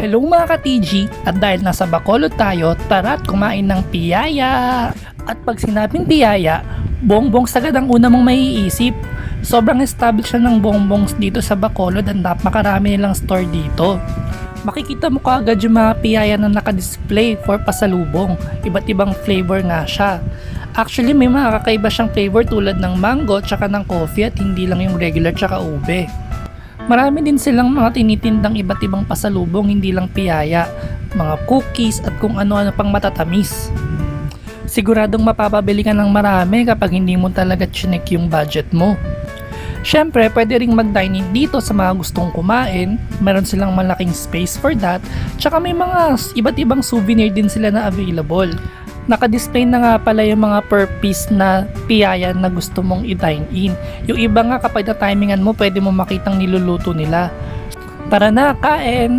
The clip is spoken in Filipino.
Hello mga ka-TG at dahil nasa Bacolod tayo, tara at kumain ng piyaya. At pag sinabing piyaya, bongbong sagad ang una mong maiisip. Sobrang established siya ng bongbongs dito sa Bacolod at napakarami nilang store dito. Makikita mo kaagad yung mga piyaya na nakadisplay for pasalubong. Iba't ibang flavor nga siya. Actually, may mga kakaiba siyang flavor tulad ng mango tsaka ng coffee at hindi lang yung regular tsaka ube. Marami din silang mga tinitindang iba't ibang pasalubong, hindi lang piyaya, mga cookies at kung ano-ano pang matatamis. Siguradong mapapabili ka ng marami kapag hindi mo talaga chinek yung budget mo. Siyempre, pwede ring mag-dine in dito sa mga gustong kumain. Meron silang malaking space for that. Tsaka may mga iba't ibang souvenir din sila na available. Naka-display na nga pala yung mga per piece na piyaya na gusto mong i-dine in. Yung iba nga kapag na-timingan mo, pwede mo makitang niluluto nila. Tara na, kain!